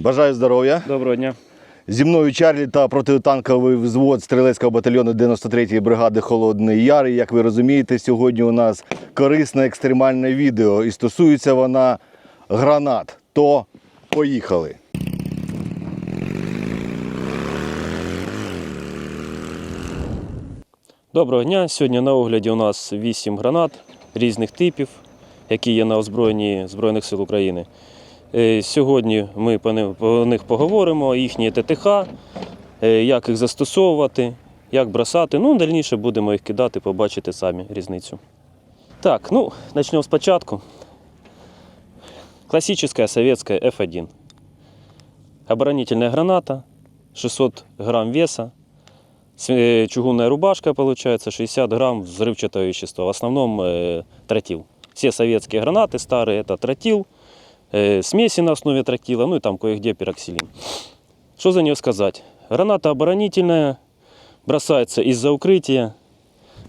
Бажаю здоров'я. Доброго дня. Зі мною Чарлі та протитанковий взвод стрілецького батальйону 93-ї бригади Холодний Яр. І, як ви розумієте, сьогодні у нас корисне екстремальне відео і стосується вона гранат. То поїхали. Доброго дня. Сьогодні на огляді у нас 8 гранат різних типів, які є на озброєнні Збройних сил України. Е, Сьогодні ми по ни- по них поговоримо, їхні ТТХ, е, як їх застосовувати, як бросати. Ну, дальніше будемо їх кидати, побачите самі різницю. Так, ну, почнемо спочатку. Классическая советская F1. Оборонительная граната, 600 грамм веса, С- э, чугунная рубашка, получается, 60 грамм взрывчатого вещества. В основном э, тротил. Все советские гранаты старые это тротил, э, смеси на основе тротила, ну и там кое-где пероксилин. Что за нее сказать? Граната оборонительная, бросается из-за укрытия,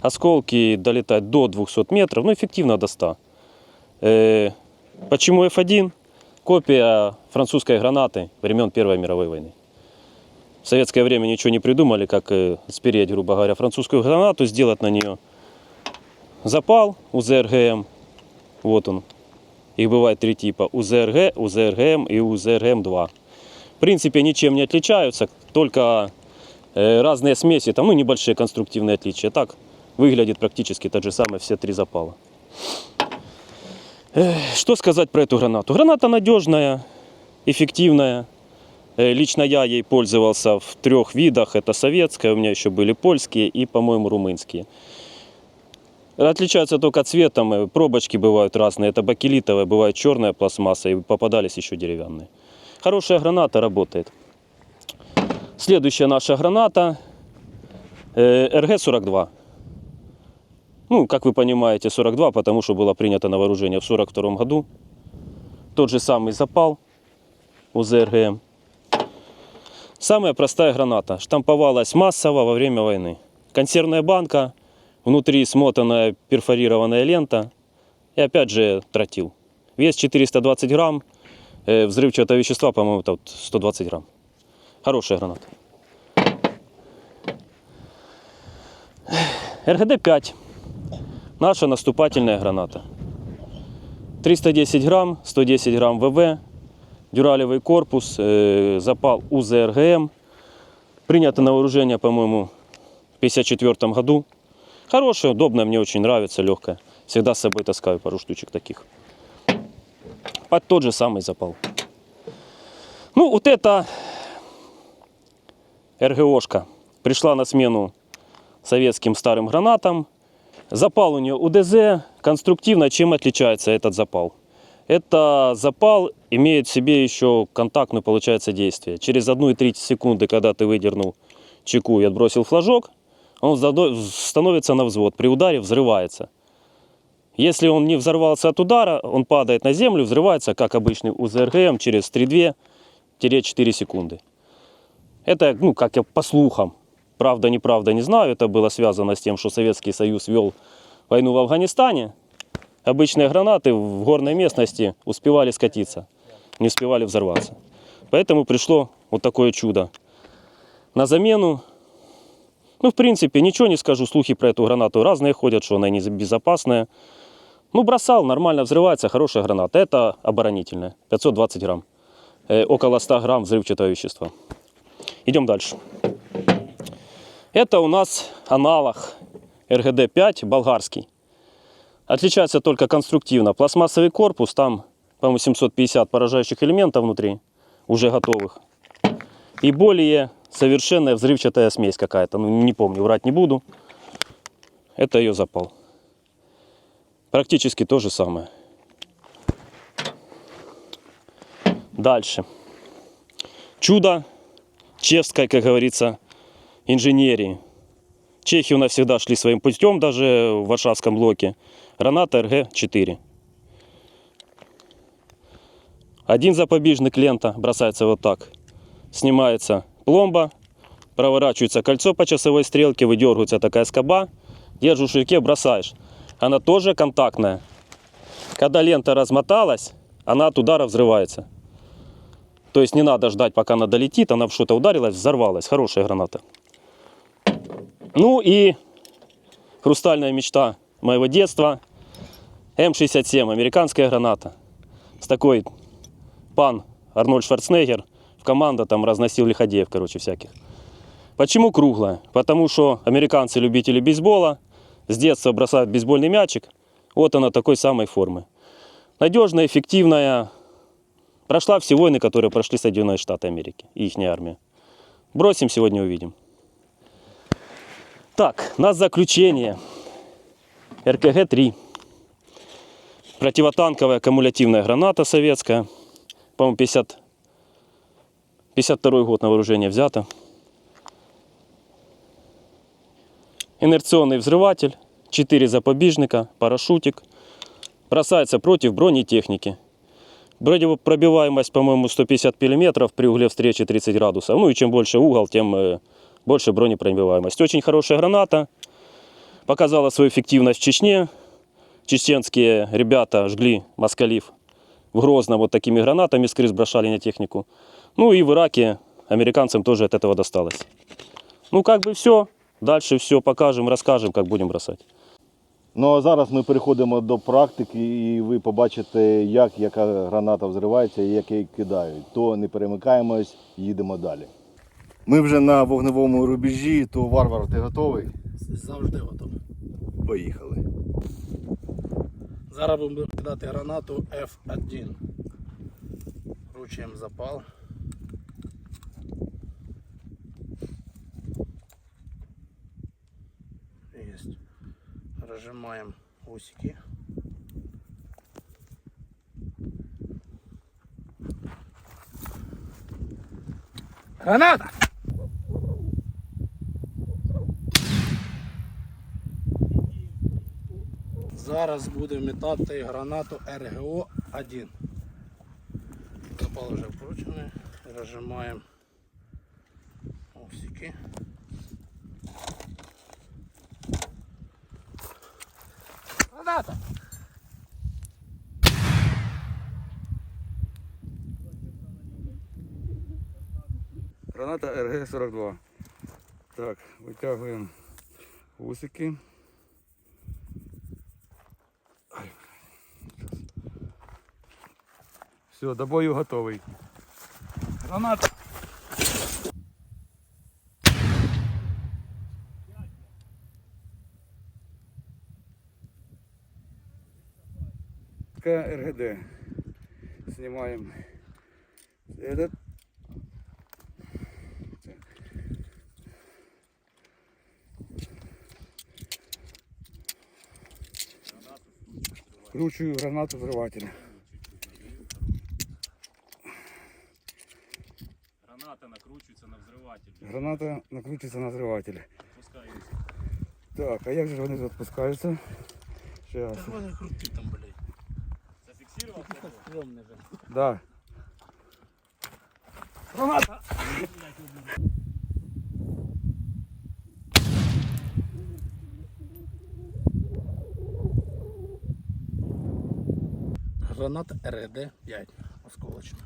осколки долетают до 200 метров, ну эффективно до 100. Э, почему F1? Копия французской гранаты времен Первой мировой войны. В советское время ничего не придумали, как э, спереть, грубо говоря, французскую гранату, сделать на нее запал УЗРГМ. Вот он. Их бывает три типа. УЗРГ, УЗРГМ и УЗРГМ-2. В принципе, ничем не отличаются, только э, разные смеси, там ну, небольшие конструктивные отличия. Так выглядит практически тот же самый все три запала. Что сказать про эту гранату? Граната надежная, эффективная. Э, Лично я ей пользовался в трех видах. Это советская, у меня еще были польские и, по-моему, румынские. Отличаются только цветом. э, Пробочки бывают разные. Это бакелитовая, бывает черная пластмасса и попадались еще деревянные. Хорошая граната работает. Следующая наша граната э, РГ-42. Ну, как вы понимаете, 42, потому что было принято на вооружение в 42 году. Тот же самый запал УЗРГМ. Самая простая граната. Штамповалась массово во время войны. Консервная банка, внутри смотанная перфорированная лента и опять же тротил. Вес 420 грамм, э, взрывчатого вещества, по-моему, это вот 120 грамм. Хорошая граната. РГД-5. Наша наступательная граната. 310 грамм, 110 грамм ВВ, дюралевый корпус, э, запал УЗРГМ. Принято на вооружение, по-моему, в 1954 году. Хорошая, удобная, мне очень нравится, легкая. Всегда с собой таскаю пару штучек таких. Под тот же самый запал. Ну, вот это РГОшка пришла на смену советским старым гранатам. Запал у нее УДЗ. Конструктивно чем отличается этот запал? Это запал имеет в себе еще контактное, получается, действие. Через 1,3 секунды, когда ты выдернул чеку и отбросил флажок, он становится на взвод. При ударе взрывается. Если он не взорвался от удара, он падает на землю, взрывается, как обычный УЗРГМ, через 3-2-4 секунды. Это, ну, как я по слухам, правда, неправда, не знаю, это было связано с тем, что Советский Союз вел войну в Афганистане. Обычные гранаты в горной местности успевали скатиться, не успевали взорваться. Поэтому пришло вот такое чудо. На замену, ну, в принципе, ничего не скажу, слухи про эту гранату разные ходят, что она небезопасная. Ну, бросал, нормально взрывается, хорошая граната. Это оборонительная, 520 грамм. Э, около 100 грамм взрывчатого вещества. Идем дальше. Это у нас аналог РГД-5 болгарский. Отличается только конструктивно. Пластмассовый корпус, там, по-моему, 750 поражающих элементов внутри, уже готовых. И более совершенная взрывчатая смесь какая-то. Ну, не помню, врать не буду. Это ее запал. Практически то же самое. Дальше. Чудо чешской, как говорится, инженерии. Чехи у нас всегда шли своим путем, даже в Варшавском блоке. Граната РГ-4. Один запобежник лента бросается вот так. Снимается пломба, проворачивается кольцо по часовой стрелке, выдергивается такая скоба, держишь в руке, бросаешь. Она тоже контактная. Когда лента размоталась, она от удара взрывается. То есть не надо ждать, пока она долетит, она в что-то ударилась, взорвалась. Хорошая граната. Ну и хрустальная мечта моего детства. М67, американская граната. С такой пан Арнольд Шварценеггер в команда там разносил лиходеев, короче, всяких. Почему круглая? Потому что американцы любители бейсбола, с детства бросают бейсбольный мячик. Вот она такой самой формы. Надежная, эффективная. Прошла все войны, которые прошли Соединенные Штаты Америки и их армия. Бросим, сегодня увидим. Так, на заключение. РКГ-3. Противотанковая кумулятивная граната советская. По-моему, 50... 52 год на вооружение взято. Инерционный взрыватель, 4 запобежника, парашютик. Бросается против бронетехники. Бронепробиваемость, по-моему, 150 мм при угле встречи 30 градусов. Ну и чем больше угол, тем э, больше бронепробиваемость. Очень хорошая граната. Показала свою эффективность в Чечне. Чеченские ребята жгли москалив в Грозном вот такими гранатами с крыс бросали на технику. Ну и в Ираке американцам тоже от этого досталось. Ну как бы все. Дальше все покажем, расскажем, как будем бросать. Ну а зараз ми переходимо до практики, і ви побачите, як яка граната взривається і як її кидають. То не перемикаємось, їдемо далі. Ми вже на вогневому рубежі, то варвар, ти готовий? Завжди готовий. Поїхали. Зараз будемо кидати гранату F1. Вручуємо запал. Есть. Разжимаем усики. Граната! Зараз будемо метати гранату РГО-1. Запал вже вкручений. Розжимаємо усики. Граната! Граната РГ-42. Так, витягуємо усики. Все, до бою готовий. Граната! РГД. Снимаем этот. Кручую гранату взрывателя. Граната накручується на взриватель. Граната накручується на взриватель. Пускається. Так, а як же ж вони тут спускаються? Сейчас. Та вони крути там, блядь. Зафіксував? Стрьомне вже. Да. Граната! Граната РГД-5 осколочна.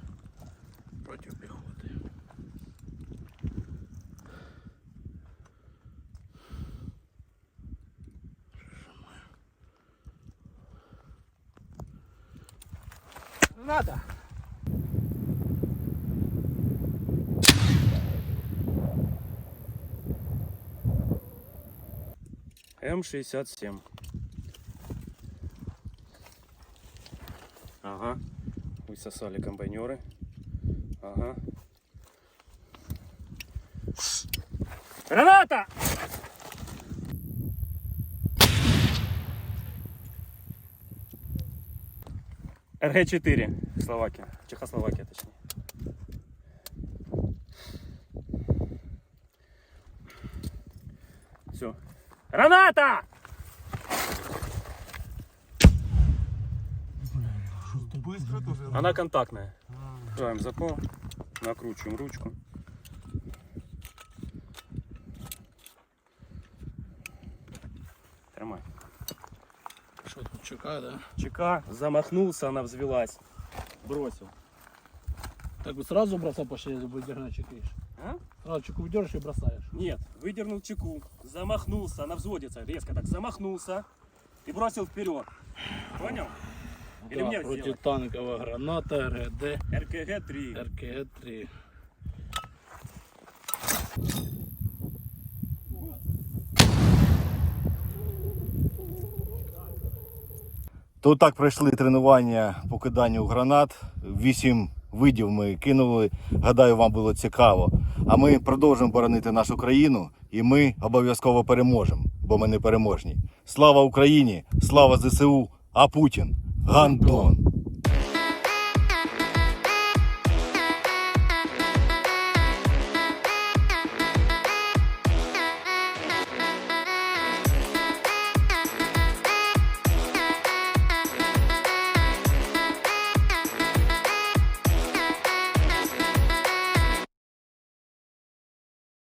Граната! М67. Ага. Высосали комбайнеры. Ага. Граната! РГ-4. Словакия. Чехословакия, точнее. Все. Граната! Она контактная. Ставим запал, накручиваем ручку. Чекає, да? ЧК замахнулся, она взвелась. Бросил. Так вот сразу бросал почти, если будет дернуть чекаешь. А? Сразу чеку выдернешь и бросаешь. Нет, выдернул чеку, замахнулся, на взводится, резко так замахнулся и бросил вперед. Понял? Или Да, мне противотанковая граната РГД РКГ-3. РКГ-3. То так пройшли тренування по киданню гранат. Вісім видів ми кинули. Гадаю, вам було цікаво. А ми продовжимо боронити нашу країну, і ми обов'язково переможемо, бо ми не переможні. Слава Україні! Слава ЗСУ! А Путін! Гандон!